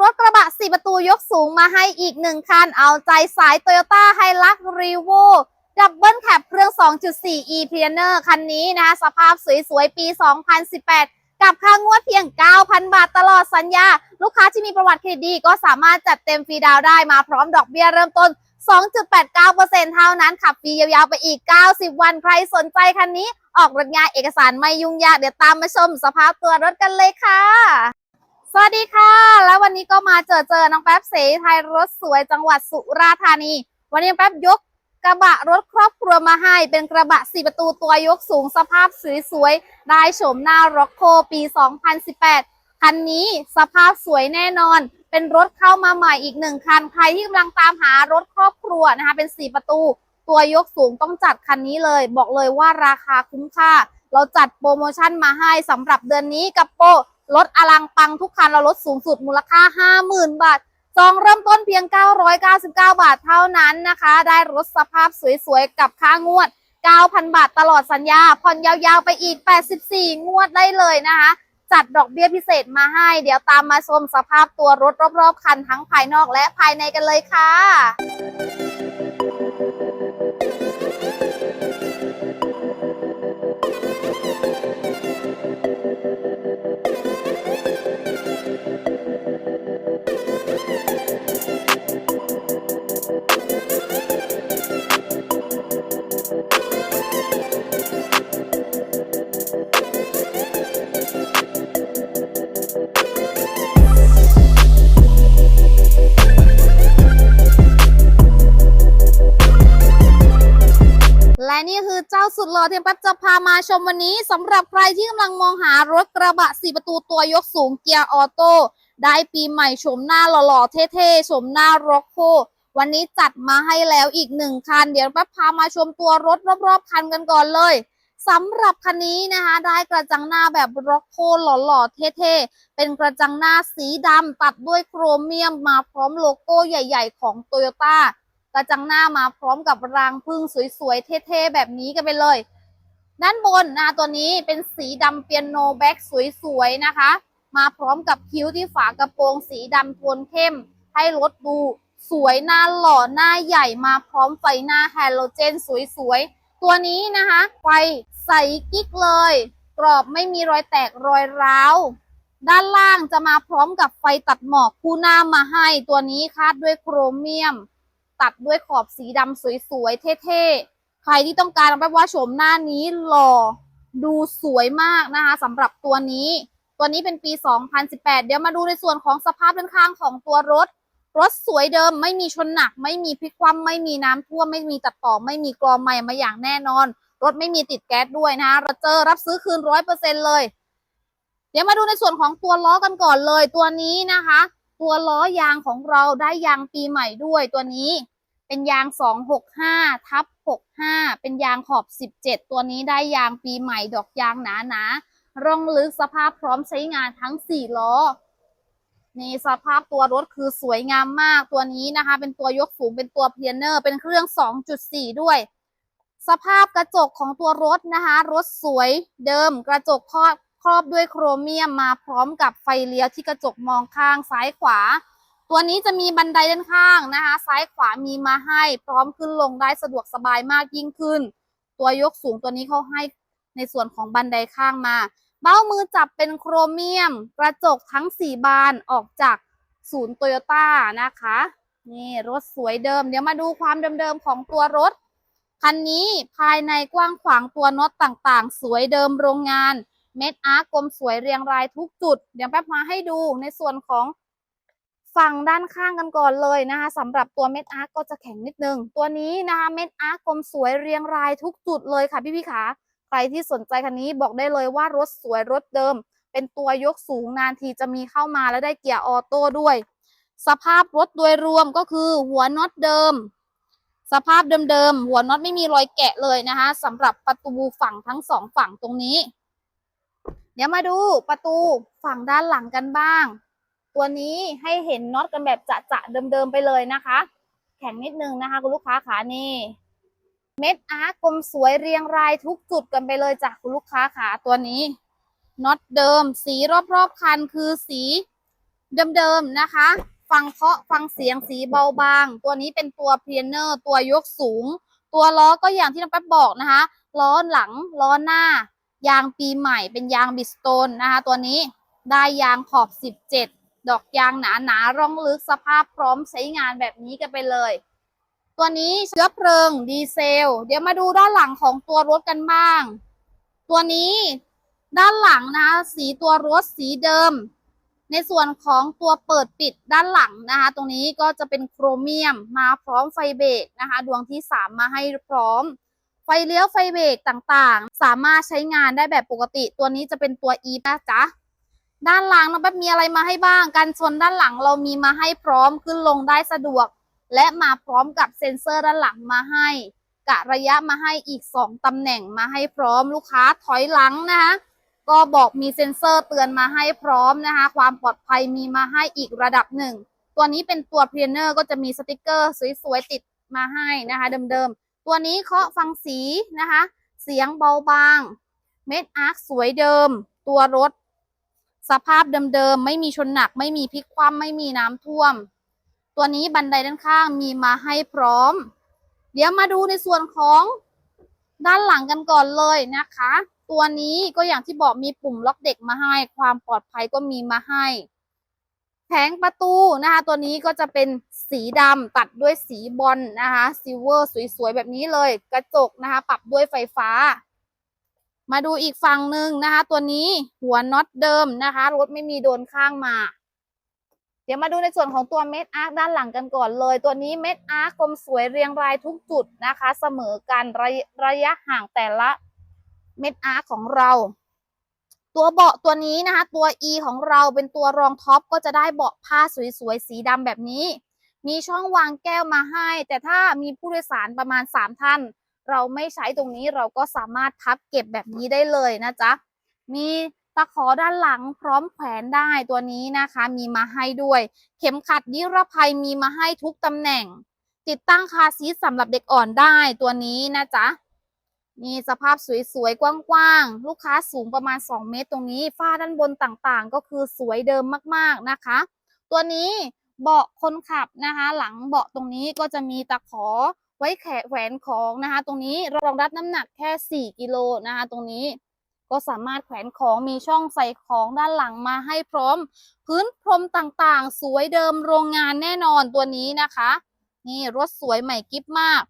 รถกระบะ4ประตูยกสูงมาให้อีกหนึ่งคัน เอาใจสาย Toyota h i l u x r e v o ดับเบิลแคปเครื่อง 2.4 e p i a n e r คันนี้นะคะสภาพสวยๆ ปี 2018 กับค่างวดเพียง 9,000 บาทตลอดสัญญา ลูกค้าที่มีประวัติเครดิตดีก็สามารถจัดเต็มฟรีดาวได้มาพร้อมดอกเบี้ยเริ่มต้น 2.89%เท่านั้นขับฟรียาวๆ ไปอีก 90 วันใครสนใจคันนี้ ออกรถงายเอกสารไม่ยุ่งยาก เดี๋ยวตามมาชมสภาพตัวรถกันเลยค่ะ สวัสดีค่ะ แล้ววันนี้ก็มาเจอเจอน้องแป๊บเสไทยรถสวยจังหวัดสุราษฎร์ธานี วันนี้แป๊บยกกระบะรถครอบครัวมาให้ เป็นกระบะ4ประตูตัวยกสูงสภาพสวยๆได้โฉมหน้าร็อกโคปี 2018 คันนี้สภาพสวยแน่นอน เป็นรถเข้ามาใหม่อีกหนึ่งคัน ใครที่กำลังตามหารถครอบครัวนะคะ เป็น4ประตู ตัวยกสูงต้องจัดคันนี้เลย บอกเลยว่าราคาคุ้มค่า เราจัดโปรโมชั่นมาให้สำหรับเดือนนี้กับโปร ลดอลังปังทุกคันเราลดสูงสุดมูลค่า 50,000 บาทจองเริ่มต้นเพียง 999 บาทเท่านั้นนะคะ ได้รถสภาพสวยๆ กับค่างวด 9,000 บาทตลอดสัญญา ผ่อนยาวๆ ไปอีก 84 งวดได้เลยนะคะ จัดดอกเบี้ยพิเศษมาให้ เดี๋ยวตามมาชมสภาพตัวรถรอบๆ คันทั้งภายนอกและภายในกันเลยค่ะ สุดหล่อเที่แป๊บจะพามาชมวันนี้สำหรับใครที่กำลังมองหารถกระบะ4ประตูตัวยกสูงเกียร์ออโต้ได้ปีใหม่ชมหน้าหล่อๆเท่ๆชมหน้าร็อกโควันนี้จัดมาให้แล้วอีกหนึ่งคัน เดี๋ยวแป๊บพามาชมตัวรถรอบๆคันกันก่อนเลยสำหรับคันนี้นะคะ ได้กระจังหน้าแบบร็อกโคหล่อๆเท่ๆ เป็นกระจังหน้าสีดำตัดด้วยโครเมียมมาพร้อมโลโก้ใหญ่ ๆ ของโตโยต้า กระจังหน้ามาพร้อมกับรางพึ่งสวยๆ เท่ๆ แบบนี้กันไปเลย ด้านบนนะตัวนี้เป็นสีดำเปียโนแบ็กสวยๆ นะคะ มาพร้อมกับคิ้วที่ฝากระโปรงสีดำโทนเข้ม ให้รถดูสวยหน้าหล่อหน้าใหญ่มาพร้อมไฟหน้าแฮโลเจนสวยๆ ตัวนี้นะคะไฟใสกิ๊กเลย กรอบไม่มีรอยแตกรอยร้าวด้านล่างจะมาพร้อมกับไฟตัดหมอกคู่หน้ามาให้ตัวนี้คาดด้วยโครเมียม ตัดด้วยขอบสีดำสวยๆ เท่ๆ ใครที่ต้องการแปลว่าโฉมหน้านี้หล่อดูสวยมากนะคะสำหรับตัวนี้ ตัวนี้เป็นปี 2018 เดี๋ยวมาดูในส่วนของสภาพด้านข้างของตัวรถ รถสวยเดิมไม่มีชนหนัก ไม่มีพลิกคว่ำไม่มีน้ำท่วมไม่มีตัดต่อ ไม่มีกรอใหม่มาอย่างแน่นอน รถไม่มีติดแก๊สด้วยนะคะเราเจอรับซื้อคืนร้อยเปอร์เซ็นเลย เดี๋ยวมาดูในส่วนของตัวล้อกันก่อนเลย ตัวนี้นะคะ ตัวล้อยางของเราได้ยางปีใหม่ด้วยตัวนี้ เป็นยาง 265ทับ65 เป็นยางขอบ 17 ตัวนี้ได้ยางปีใหม่ดอกยางหนาๆนร่องลึกสภาพพร้อมใช้งานทั้ง 4 ล้อนี่สภาพตัวรถคือสวยงามมากตัวนี้นะคะ เป็นตัวยกสูงเป็นตัวเพลียเนอร์ เป็นเครื่อง 2.4 ด้วย สภาพกระจกของตัวรถนะคะ รถสวยเดิมกระจกครอบ รอบด้วยโครเมียมมาพร้อมกับไฟเลี้ยวที่กระจกมองข้างซ้ายขวา ตัวนี้จะมีบันไดด้านข้างนะคะ ซ้ายขวามีมาให้ พร้อมขึ้นลงได้สะดวกสบายมากยิ่งขึ้น ตัวยกสูงตัวนี้เขาให้ในส่วนของบันไดข้างมา เบ้ามือจับเป็นโครเมียม กระจกทั้ง 4 บานออกจากศูนย์โตโยต้านะคะ นี่รถสวยเดิม เดี๋ยวมาดูความเดิมๆของตัวรถ คันนี้ภายในกว้างขวางตัวน็อตต่างๆ สวยเดิมโรงงาน เม็ดอาร์กกลมสวยเรียงรายทุกจุด เดี๋ยวแป๊บมาให้ดูในส่วนของฝั่งด้านข้างกันก่อนเลยนะคะสำหรับตัวเม็ดอาร์กก็จะแข็งนิดนึง ตัวนี้นะคะเม็ดอาร์กกลมสวยเรียงรายทุกจุดเลยค่ะพี่พี่ขาใครที่สนใจคันนี้บอกได้เลยว่ารถสวยรถเดิม เป็นตัวยกสูงนานทีจะมีเข้ามาแล้วได้เกียร์ออโต้ด้วย สภาพรถโดยรวมก็คือหัวน็อตเดิม สภาพเดิมๆหัวน็อตไม่มีรอยแกะเลยนะคะสำหรับประตูฝั่งทั้งสองฝั่งตรงนี้ เดี๋ยวมาดูประตูฝั่งด้านหลังกันบ้าง ตัวนี้ให้เห็นน็อตกันแบบจะๆเดิมๆไปเลยนะคะ แข็งนิดนึงนะคะคุณลูกค้าขานี่ เม็ดอาร์กลมสวยเรียงรายทุกจุดกันไปเลยจากคุณลูกค้าขาตัวนี้น็อตเดิม สีรอบๆคันคือสีเดิมๆนะคะ ฟังเคาะฟังเสียงสีเบาบาง ตัวนี้เป็นตัวเพลเนอร์ ตัวยกสูง ตัวล้อก็อย่างที่น้องแป๊บบอกนะคะ ล้อหลังล้อหน้า ยางปีใหม่เป็นยางบิสโตนนะคะตัวนี้ได้ยางขอบ 17 ดอกยางหนาหนาๆร่องลึกสภาพพร้อมใช้งานแบบนี้กันไปเลย ตัวนี้เชื้อเพลิงดีเซล เดี๋ยวมาดูด้านหลังของตัวรถกันบ้าง ตัวนี้ด้านหลังนะคะสีตัวรถสีเดิม ในส่วนของตัวเปิดปิดด้านหลังนะคะตรงนี้ก็จะเป็นโครเมียมมาพร้อมไฟเบรกนะคะ ดวงที่ 3 มาให้พร้อม ไฟเลี้ยวไฟเบรกต่างๆ สามารถใช้งานได้แบบปกติ ตัวนี้จะเป็นตัว E นะจ๊ะด้านหลังน้องแป๊บมีอะไรมาให้บ้างการชนด้านหลังเรามีมาให้พร้อมขึ้นลงได้สะดวก และมาพร้อมกับเซ็นเซอร์ด้านหลังมาให้ กะระยะมาให้อีก 2ตำแหน่งมาให้พร้อมลูกค้าถอยหลังนะคะก็บอกมีเซ็นเซอร์เตือนมาให้พร้อมนะคะ ความปลอดภัยมีมาให้อีกระดับหนึ่ง ตัวนี้เป็นตัวเพลเนอร์ก็จะมีสติกเกอร์สวยๆติดมาให้นะคะ เดิมๆ ตัวนี้เคาะฟังสีนะคะ เสียงเบาบาง เม็ดอาร์คสวยเดิม ตัวรถ สภาพเดิมๆ ไม่มีชนหนัก ไม่มีพลิกคว่ำไม่มีน้ำท่วม ตัวนี้บันไดด้านข้างมีมาให้พร้อม เดี๋ยวมาดูในส่วนของด้านหลังกันก่อนเลยนะคะ ตัวนี้ก็อย่างที่บอกมีปุ่มล็อกเด็กมาให้ ความปลอดภัยก็มีมาให้ แผงประตูนะคะตัวนี้ก็จะเป็นสีดำตัดด้วยสีบอลนะคะซิลเวอร์สวยๆ แบบนี้เลย กระจกนะคะ ปรับด้วยไฟฟ้า มาดูอีกฝั่งหนึ่งนะคะ ตัวนี้หัวน็อตเดิมนะคะ รถไม่มีโดนข้างมา เดี๋ยวมาดูในส่วนของตัวเม็ดอาร์คด้านหลังกันก่อนเลย ตัวนี้เม็ดอาร์คกลมสวยเรียงรายทุกจุดนะคะ เสมอกันระยะระยะห่างแต่ละเม็ดอาร์คของเรา ตัวเบาะตัวนี้นะคะ ตัว E ของเราเป็นตัวรองท็อปก็จะได้เบาะผ้าสวยๆ สีดำแบบนี้ มีช่องวางแก้วมาให้ แต่ถ้ามีผู้โดยสารประมาณ 3 ท่าน เราไม่ใช้ตรงนี้เราก็สามารถพับเก็บแบบนี้ได้เลยนะจ๊ะ มีตะขอด้านหลังพร้อมแขวนได้ตัวนี้นะคะ มีมาให้ด้วย เข็มขัดนิรภัยมีมาให้ทุกตำแหน่ง ติดตั้งคาซีทสำหรับเด็กอ่อนได้ตัวนี้นะจ๊ะ นี่สภาพสวยๆ กว้างๆ ลูกค้าสูงประมาณ 2 เมตรตรงนี้ ฝ้าด้านบนต่างๆ ก็คือสวยเดิมมากๆนะคะ ตัวนี้เบาะคนขับนะคะ หลังเบาะตรงนี้ก็จะมีตะขอไว้แขแขวนของนะคะ ตรงนี้รองรับน้ำหนักแค่ 4 กิโลนะคะ ตรงนี้ก็สามารถแขวนของมีช่องใส่ของด้านหลังมาให้พร้อม พื้นพรมต่างๆ สวยเดิมโรงงานแน่นอนตัวนี้นะคะ นี่รถสวยใหม่กิ๊บมาก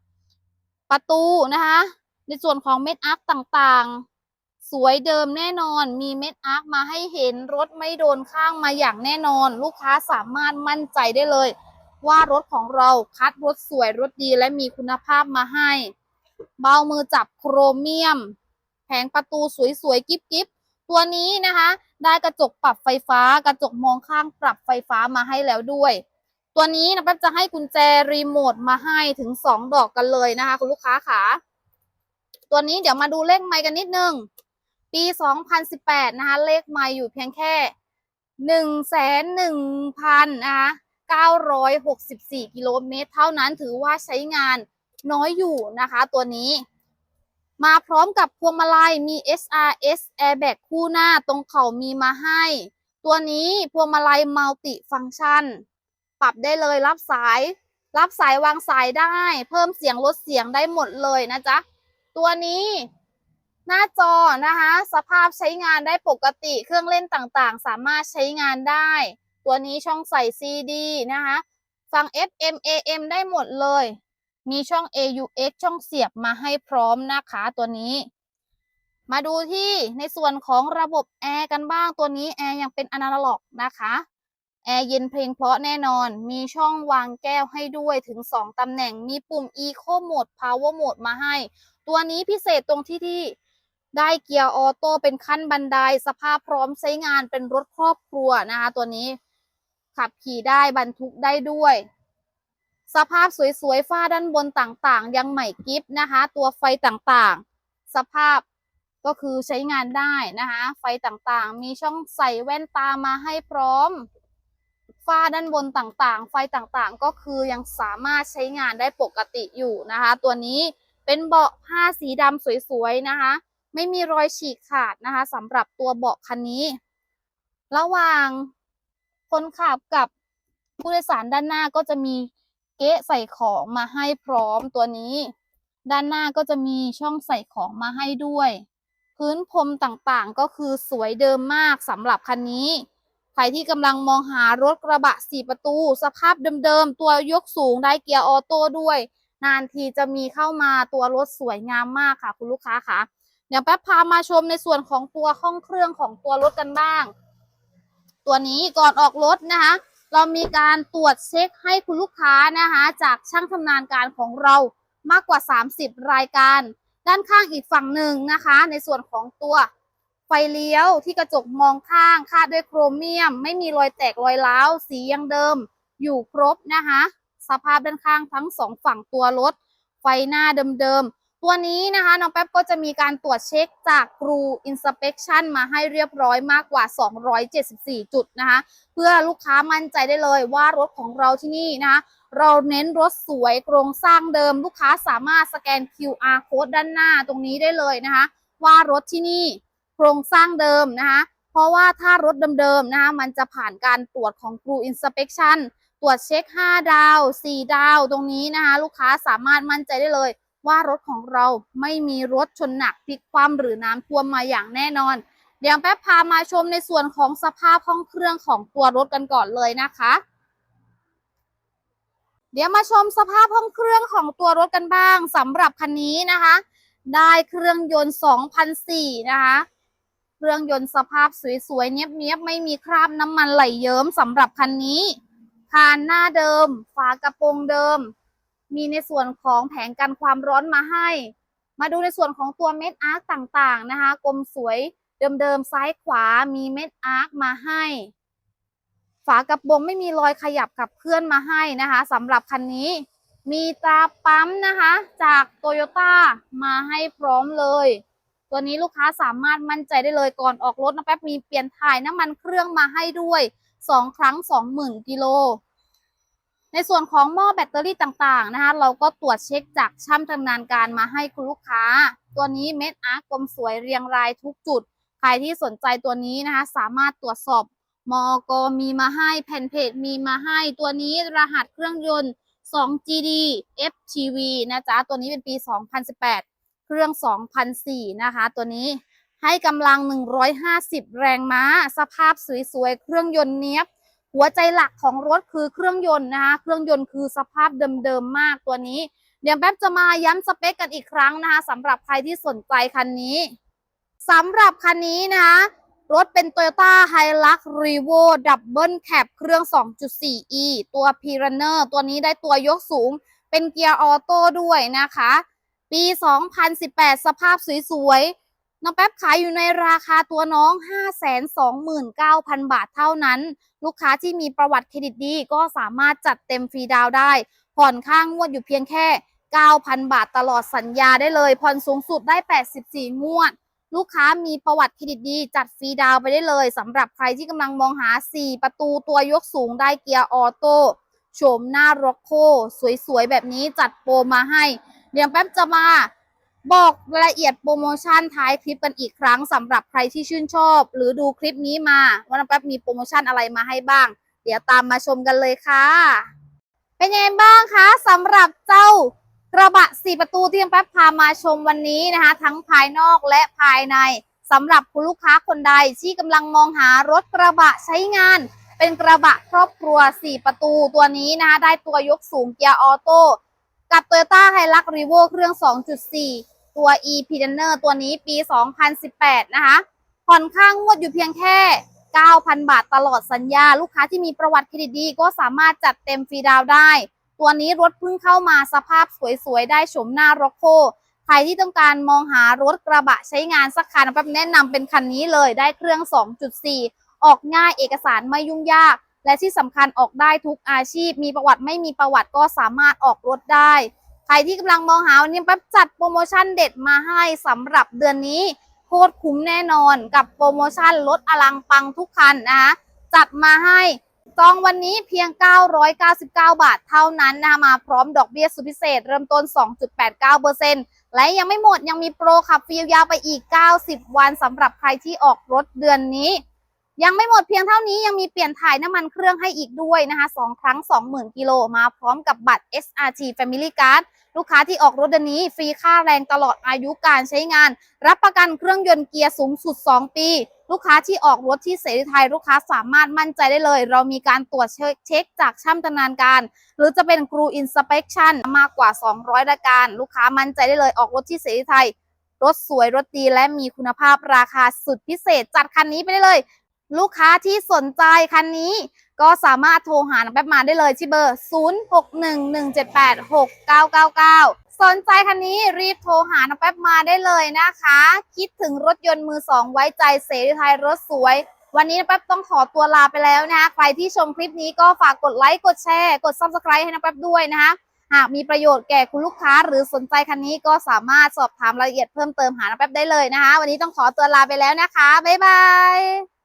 ประตูนะคะ ในส่วนของเม็ดอาร์คต่างๆ สวยเดิมแน่นอน มีเม็ดอาร์คมาให้เห็นรถไม่โดนข้างมาอย่างแน่นอน ลูกค้าสามารถมั่นใจได้เลย ว่ารถของเราคัดรถสวยรถดีและมีคุณภาพมาให้ เบามือจับโครเมียม แผงประตูสวยๆกิ๊บๆตัวนี้นะคะ ได้กระจกปรับไฟฟ้ากระจกมองข้างปรับไฟฟ้ามาให้แล้วด้วยตัวนี้นะแป๊บจะให้กุญแจรีโมทมาให้ถึง 2 ดอกกันเลยนะคะ คุณลูกค้าขา ตัวนี้เดี๋ยวมาดูเลขไมล์กันนิดนึง ปี 2018 นะคะ เลขไมล์อยู่เพียงแค่ 1 1 0 0 0นะคะ964 กิโลเมตร เท่านั้นถือว่าใช้งานน้อยอยู่นะคะ ตัวนี้ มาพร้อมกับพวงมาลัยมี SRS Airbag คู่หน้าตรงเข่ามีมาให้ ตัวนี้พวงมาลัยมัลติฟัง c t ชัน ปรับได้เลยรับสาย รับสายวางสายได้ เพิ่มเสียงลดเสียงได้หมดเลยนะจ๊ะ ตัวนี้หน้าจอนะคะ สภาพใช้งานได้ปกติเครื่องเล่นต่างๆ สามารถใช้งานได้ ตัวนี้ช่องใส่ CD นะคะฟัง FM AM ได้หมดเลย มีช่อง AUX ช่องเสียบมาให้พร้อมนะคะตัวนี้ มาดูที่ในส่วนของระบบแอร์กันบ้างตัวนี้แอร์ยังเป็นอนาล็อกนะคะแอร์เย็นเพลงเพราะแน่นอน มีช่องวางแก้วให้ด้วยถึง 2 ตำแหน่ง มีปุ่ม Eco Mode Power Mode มาให้ ตัวนี้พิเศษตรงที่ที่ได้เกียร์ออโต้เป็นขั้นบันไดสภาพพร้อมใช้งานเป็นรถครอบครัวนะคะ ตัวนี้ขับขี่ได้บรรทุกได้ด้วย สภาพสวยๆฝ้าด้านบนต่างๆ ยังใหม่กิฟนะคะ ตัวไฟต่างๆ สภาพก็คือใช้งานได้นะคะ ไฟต่างๆ มีช่องใส่แว่นตามาให้พร้อมฝ้าด้านบนต่างๆ ไฟต่างๆ ก็คือยังสามารถใช้งานได้ปกติอยู่นะคะ ตัวนี้ เป็นเบาะผ้าสีดำสวยๆนะคะ ไม่มีรอยฉีกขาดนะคะสำหรับตัวเบาะคันนี้ ระหว่างคนขับกับผู้โดยสารด้านหน้าก็จะมีเก๊ะใส่ของมาให้พร้อมตัวนี้ ด้านหน้าก็จะมีช่องใส่ของมาให้ด้วย พื้นพรมต่างๆก็คือสวยเดิมมากสำหรับคันนี้ใครที่กำลังมองหารถกระบะสี่ประตู สภาพเดิมๆ ตัวยกสูงได้เกียร์ออโต้ด้วย นานทีจะมีเข้ามาตัวรถสวยงามมากค่ะ คุณลูกค้าค่ะเดี๋ยวแป๊บพามาชมในส่วนของตัวห้องเครื่องของตัวรถกันบ้าง ตัวนี้ก่อนออกรถนะคะ เรามีการตรวจเช็คให้คุณลูกค้านะคะ จากช่างชำนาญการของเรามากกว่า 30 รายการ ด้านข้างอีกฝั่งหนึ่งนะคะ ในส่วนของตัวไฟเลี้ยวที่กระจกมองข้างคาดด้วยโครเมียม ไม่มีรอยแตกรอยร้าวสียังเดิม อยู่ครบนะคะ สภาพด้านข้างทั้งสองฝั่งตัวรถ ไฟหน้าเดิมๆ ตัวนี้นะคะน้องแป๊บก็จะมีการตรวจเช็คจากครู Inspection มาให้เรียบร้อยมากกว่า 274 จุดนะคะ เพื่อลูกค้ามั่นใจได้เลยว่ารถของเราที่นี่นะคะเราเน้นรถสวยโครงสร้างเดิม ลูกค้าสามารถสแกน QR code ด้านหน้าตรงนี้ได้เลยนะคะ ว่ารถที่นี่โครงสร้างเดิมนะคะ เพราะว่าถ้ารถเดิมๆนะคะมันจะผ่านการตรวจของครู Inspection รวจเช็ค 5 ดาว 4 ดาวตรงนี้นะคะ ลูกค้าสามารถมั่นใจได้เลย ว่ารถของเราไม่มีรถชนหนักพลิกคว่ำหรือน้ำท่วมมาอย่างแน่นอน เดี๋ยวแป๊บพามาชมในส่วนของสภาพห้องเครื่องของตัวรถกันก่อนเลยนะคะเดี๋ยวมาชมสภาพห้องเครื่องของตัวรถกันบ้างสำหรับคันนี้นะคะ ได้เครื่องยนต์2004นะคะ เครื่องยนต์สภาพสวยๆ เนียบๆ ไม่มีคราบน้ำมันไหลเยิ้มสำหรับคันนี้ คานหน้าเดิม ฝากระโปรงเดิม มีในส่วนของแผงกันความร้อนมาให้ มาดูในส่วนของตัวเม็ดอาร์คต่างๆนะคะกลมสวยเดิมๆซ้ายขวามีเม็ดอาร์คมาให้ ฝากระโปรงไม่มีรอยขยับขับเคลื่อนมาให้นะคะสำหรับคันนี้ มีตาปั๊มนะคะ จากโตโยต้ามาให้พร้อมเลย ตัวนี้ลูกค้าสามารถมั่นใจได้เลยก่อนออกรถนะแป๊บมีเปลี่ยนถ่ายน้ำมันเครื่องมาให้ด้วย 2 ครั้ง 20,000กิโล ในส่วนของหม้อแบตเตอรี่ต่างๆนะคะ เราก็ตรวจเช็คจากช่างชำนาญการมาให้คุณลูกค้า ตัวนี้เม็ดอาร์กลมสวยเรียงรายทุกจุด ใครที่สนใจตัวนี้นะคะ สามารถตรวจสอบมอกมีมาให้แผ่นเพจมีมาให้ ตัวนี้รหัสเครื่องยนต์ 2GD FTV นะจ๊ะ ตัวนี้เป็นปี 2018 เครื่อง 2004 นะคะ ตัวนี้ให้กำลัง 150 แรงม้า สภาพสวยๆ เครื่องยนต์เนี้ยบ หัวใจหลักของรถคือเครื่องยนต์นะคะเครื่องยนต์คือสภาพเดิมๆมากตัวนี้ เดี๋ยวแป๊บจะมาย้ำสเปคกันอีกครั้งนะคะสำหรับใครที่สนใจคันนี้สำหรับคันนี้นะคะรถเป็น Toyota Hilux Revo Double Cab เครื่อง 2.4e ตัว p i r a n n e r ตัวนี้ได้ตัวยกสูง เป็นเกียร์ออโต้ด้วยนะคะ ปี 2018 สภาพสวยๆ น้องแป๊บขายอยู่ในราคาตัวน้อง 529,000 บาทเท่านั้น ลูกค้าที่มีประวัติเครดิตดีก็สามารถจัดเต็มฟรีดาวได้ ผ่อนค่างงวดอยู่เพียงแค่ 9,000 บาทตลอดสัญญาได้เลย ผ่อนสูงสุดได้ 84 งวด ลูกค้ามีประวัติเครดิตดี จัดฟรีดาวไปได้เลยสำหรับใครที่กำลังมองหา 4 ประตูตัวยกสูงได้เกียร์ออโต้โฉมหน้าร็อกโคสวยๆแบบนี้จัดโปรมาให้เดี๋ยวแป๊บจะมา บอกรายละเอียดโปรโมชั่นท้ายคลิปกันอีกครั้งสำหรับใครที่ชื่นชอบ หรือดูคลิปนี้มาว่าน้องแป๊บมีโปรโมชั่นอะไรมาให้บ้าง เดี๋ยวตามมาชมกันเลยค่ะ เป็นยังไงบ้างคะสำหรับเจ้ากระบะสี่ประตูที่น้องแป๊บพามาชมวันนี้นะคะ ทั้งภายนอกและภายในสำหรับคุณลูกค้าคนใดที่กำลังมองหารถกระบะใช้งาน เป็นกระบะครอบครัว 4 ประตูตัวนี้นะคะได้ตัวยกสูงเกียร์ออโต้กับ Toyota Hilux Revo เครื่อง 2.4 ตัว e p i d a n e r ตัวนี้ปี 2018 นะคะผ่อนค่างงวดอยู่เพียงแค่ 9,000 บาทตลอดสัญญา ลูกค้าที่มีประวัติเครดิตดีก็สามารถจัดเต็มฟรีดาวได้ ตัวนี้รถเพิ่งเข้ามาสภาพสวยๆ ได้ชมหน้าร็อกโคใครที่ต้องการมองหารถกระบะใช้งานสักคันแป๊บแนะนำเป็นคันนี้เลยได้เครื่อง 2.4 ออกง่ายเอกสารไม่ยุ่งยาก และที่สำคัญออกได้ทุกอาชีพ มีประวัติไม่มีประวัติก็สามารถออกรถได้ ใครที่กำลังมองหาวันนี้แป๊บจัดโปรโมชั่นเด็ดมาให้สำหรับเดือนนี้โคตรคุ้มแน่นอนกับโปรโมชั่นลดอลังปังทุกคันนะคะจัดมาให้จองวันนี้เพียง 999 บาทเท่านั้นนะคะมาพร้อมดอกเบี้ยสุดพิเศษ เริ่มต้น 2.89%และยังไม่หมดยังมีโปรขับฟรียาวไปอีก 90 วันสำหรับใครที่ออกรถเดือนนี้ ยังไม่หมดเพียงเท่านี้ยังมีเปลี่ยนถ่ายน้ำมันเครื่องให้อีกด้วยนะคะสองครั้ง 20,000 กิโลมาพร้อมกับบัตร SRT Family Card ลูกค้าที่ออกรถเดือนนี้ฟรีค่าแรงตลอดอายุการใช้งาน รับประกันเครื่องยนต์เกียร์สูงสุด 2 ปี ลูกค้าที่ออกรถที่เสรีไทยลูกค้าสามารถมั่นใจได้เลย เรามีการตรวจเช็คจากช่างชำนาญการ หรือจะเป็นครูอินสเป t ชันมากกว่า 200รายการ ลูกค้ามั่นใจได้เลยออกรถที่เสรีไทยรถสวยรถดีและมีคุณภาพราคาสุดพิเศษ จัดคันนี้ไปได้เลย ลูกค้าที่สนใจคันนี้ก็สามารถโทรหาน้องแป๊บมาได้เลยที่เบอร์ 0611786999 สนใจคันนี้รีบโทรหาน้องแป๊บมาได้เลยนะคะ คิดถึงรถยนต์มือสองไว้ใจเสรีไทยรถสวย วันนี้น้องแป๊บต้องขอตัวลาไปแล้วนะคะใครที่ชมคลิปนี้ก็ฝากกดไลค์กดแชร์ กด subscribe ให้น้องแป๊บด้วยนะคะหากมีประโยชน์แก่คุณลูกค้าหรือสนใจคันนี้ก็สามารถสอบถามรายละเอียดเพิ่มเติมหาน้องแป๊บได้เลยนะคะ วันนี้ต้องขอตัวลาไปแล้วนะคะบ๊ายบาย